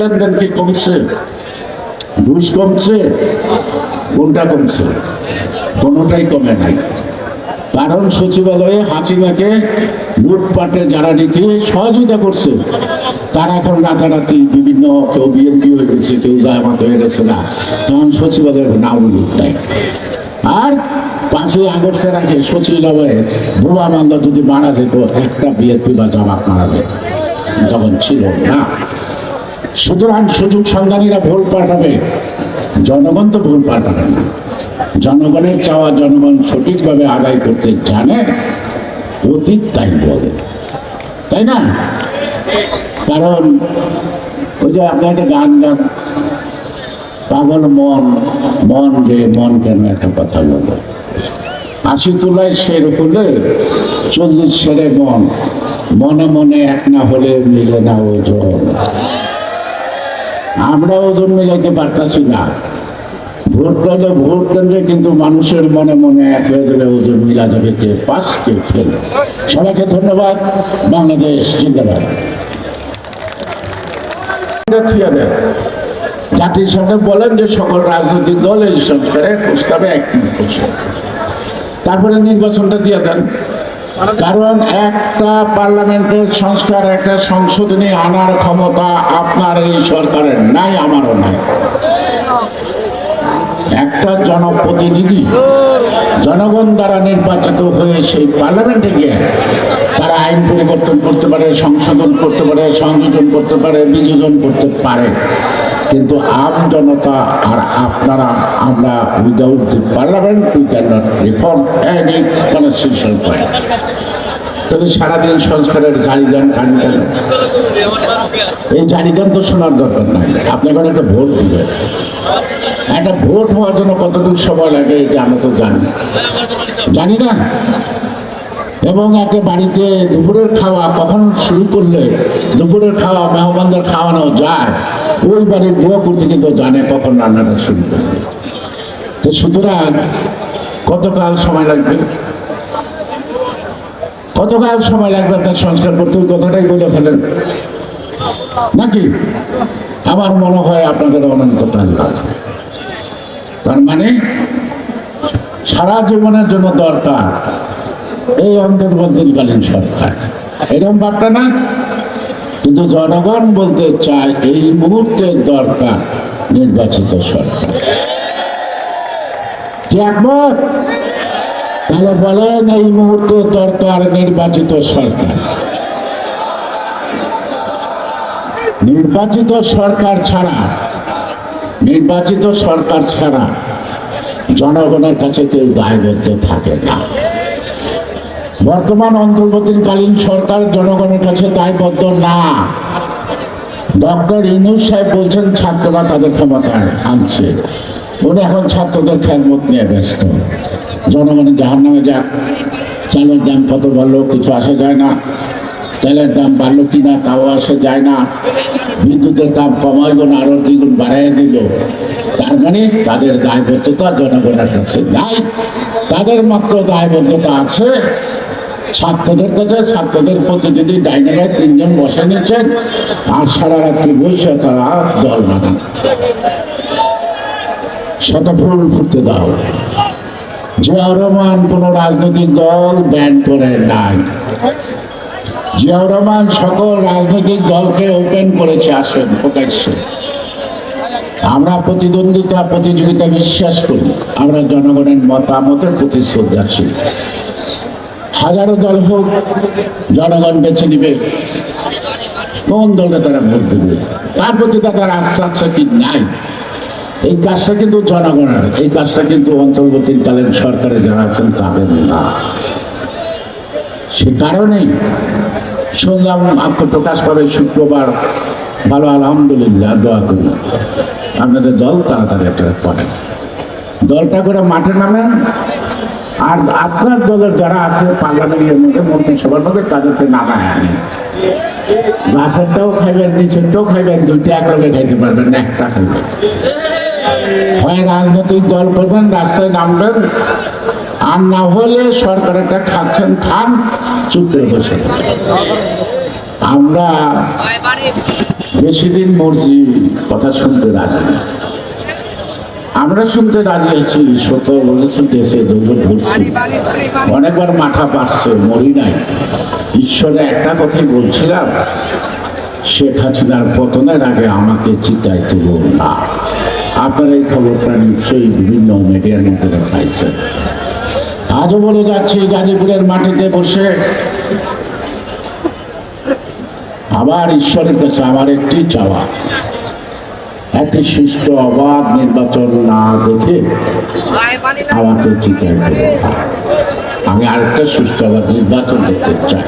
লেনদেন কি কমছে, ঘুষ কমছে কোনটা কমছে, কোনোটাই কমে নাই। কারণ সচিবালয়ে হাসিনাকে লুটপাটে যারা নাকি সহযোগিতা করছে, তারা এখন রাতারাতি বিভিন্ন কেউ বিএনপি হয়ে গেছে, কেউ জামাত হয়ে গেছে না, তখন সচিবালয়ের নাম লুট নাই আর পাঁচই আগস্টের আগে সচিবালয়ে বোমা মামলা যদি মারা যেত, একটা বিএনপি বা জামাত মারা যেত, তখন ছিল না। সুতরাং সুযোগ সন্ধানীরা ভুল পাঠাবে। জনগণ তো ভুল পাঠাবে না। জনগণের চাওয়া জনগণ সঠিকভাবে আদায় করতে জানে, অতীত তাই বলে। তাই না? কারণ ওই যে আপনি একটা গান গান, পাগল মন মন রে, মন কেন একটা কথা বলো? আশি তোলায় শের হলে চল্লিশ সেরে মন, মনে মনে এক না হলে মিলে না ওজন। আমরা ওজন মিলাইতে পারতাছি না। ভোট করলে ভোট কেন্দ্রে কিন্তু মানুষের মনে মনে এক হয়ে গেলে ওজন মিলা যাবে কে? পাস কে সবাইকে ধন্যবাদ। বাংলাদেশ জিন্দাবাদ। সঙ্গে বলেন যে সকল রাজনৈতিক দল এই সংস্কারে প্রস্তাবে একমত তারপরে নির্বাচনটা দিয়ে দেন। কারণ একটা পার্লামেন্টের সংস্কার, একটা আনার ক্ষমতা আপনার এই সরকারের নাই, আমারও নাই। একটা জনপ্রতিনিধি, জনগণ দ্বারা নির্বাচিত হয়ে সেই পার্লামেন্টে গিয়ে তারা আইন পরিবর্তন করতে পারে, সংশোধন করতে পারে, সংযোজন করতে পারে, বিযোজন করতে পারে। কিন্তু আম জনতা আর আপনারা আমরা without the parliament we can not reform any constitution point সারাদিন সংস্কারের জারি গান গান কেন? এই জারি গান তো শোনার দরকার নাই। আপনি এখন একটা ভোট দিবেন। একটা ভোট হওয়ার জন্য কতটুকু সময় লাগে এটা আমরা তো জানি। জানি না। এবং একে বাড়িতে দুপুরের খাওয়া কখন শুরু করলে দুপুরের খাওয়া, মেহমানদের খাওয়ানো যায়। ওই বাড়ির গৃহকর্তী কিন্তু জানে কখন রান্নাটা শুরু করবে। তো সুতরাং কতকাল সময় লাগবে? কতকাল সময় লাগবে তার সংস্কার করতে? ওই কথাটাই বলে ফেলেন। নাকি? আমার মনে হয় আপনাদের অনন্তকাল লাগবে। তার মানে সারা জীবনের জন্য দরকার। এই অন্তর্বর্তীকালীন সরকার। এরকম বার্তা না? কিন্তু জনগণ বলতে চায় এই মুহূর্তে দরকার নির্বাচিত সরকার। কি একমত? তাহলে বলেন এই মুহূর্তে দরকার নির্বাচিত সরকার। নির্বাচিত সরকার ছাড়া, নির্বাচিত সরকার ছাড়া জনগণের কাছে কেউ দায়বদ্ধ থাকে না। বর্তমান অন্তর্বর্তীকালীন সরকার জনগণের কাছে দায়বদ্ধ না। ডক্টর ইনুস সাহেব বলছেন, ছাত্ররা তাদের ক্ষমতায় আনছে। উনি এখন ছাত্রদের খেদমত নিয়ে ব্যস্ত। জনগণের জাহান নামে যাক। চালের দাম কত বাড়লো কিছু আসে যায় না। তেলের দাম বাড়লো কিনা তাও আসে যায় না। বিদ্যুতের দাম কমাইব না আরও দ্বিগুণ বাড়াই দিল। তার মানে তাদের দায়বদ্ধতা জনগণের কাছে নাই। তাদের মাত্র দায়বদ্ধতা আছে। ছাত্রদের কাছে, ছাত্রদের প্রতিনিধি ডাইনাগায় তিনজন বসে নিচ্ছেন। আর সারা রাত্রি বসে তারা দল বানান শত ফুল ফুটতে দাও। জিয়াউর রহমান কোন রাজনৈতিক দল ব্যান করে নাই। জিয়াউর রহমান সকল রাজনৈতিক দলকে ওপেন করেছে, আসেন, প্রকাশ্যে। আমরা প্রতিদ্বন্দ্বিতা, প্রতিযোগিতা বিশ্বাস করি। আমরা জনগণের মতামতের প্রতি শ্রদ্ধাশীল হাজারো দল হোক, জনগণ বেছে নিবে। কোন দলে তারা ভোট দেবে? তার প্রতি তাদের আস্থা কি নাই? এই কাজটা কিন্তু জনগণের, এই কাজটা কিন্তু অন্তর্বর্তীকালীন সরকারে যারা আছেন তাদের না। সে কারণেই শুনলাম আত্মপ্রকাশ পাবে শুক্রবার। ভালো, আলহামদুলিল্লাহ, দোয়া করি। আপনাদের দল তাড়াতাড়ি একটা পড়েন দলটা করে মাঠে নামেন আর আপনার দলের যারা আছে, পার্লামেন্টের মধ্যে মন্ত্রিসভার মধ্যে, তাদেরকে নামায় আনেন গাছেরটাও খাইবেন, নিচেরটাও খাইবেন, দুইটা একলগে খাইতে পারবেন না একটা খাইবেন। হয় রাজনৈতিক দল করবেন, রাস্তায় নামবেন, আর না হলে সরকারেরটা খাচ্ছেন, খান চুপ করে বসে। আমরা বেশি দিন মরছি কথা শুনতে রাজি না। আমরা শুনতে রাজি আছি, সত্য বলেছি, দেশে দুটো ঘুরছি। অনেকবার মাথা পাচ্ছে মরি নাই। ঈশ্বরে একটা কথাই বলছিলাম, শেখ হাসিনার পতনের আগে আমাকে চিতায় তুল না। আপনারা এই খবরটা নিশ্চয়ই বিভিন্ন মিডিয়ার মধ্যে পাইছেন আজও বলে যাচ্ছি, গাজীপুরের মাটিতে বসে। আবার ঈশ্বরের কাছে আমার একটি চাওয়া। একটি সুস্থ অবাধ নির্বাচন না দেখে আমাকে চিন্তা আমি আরেকটা সুস্থ অবাধ নির্বাচন দেখতে চাই।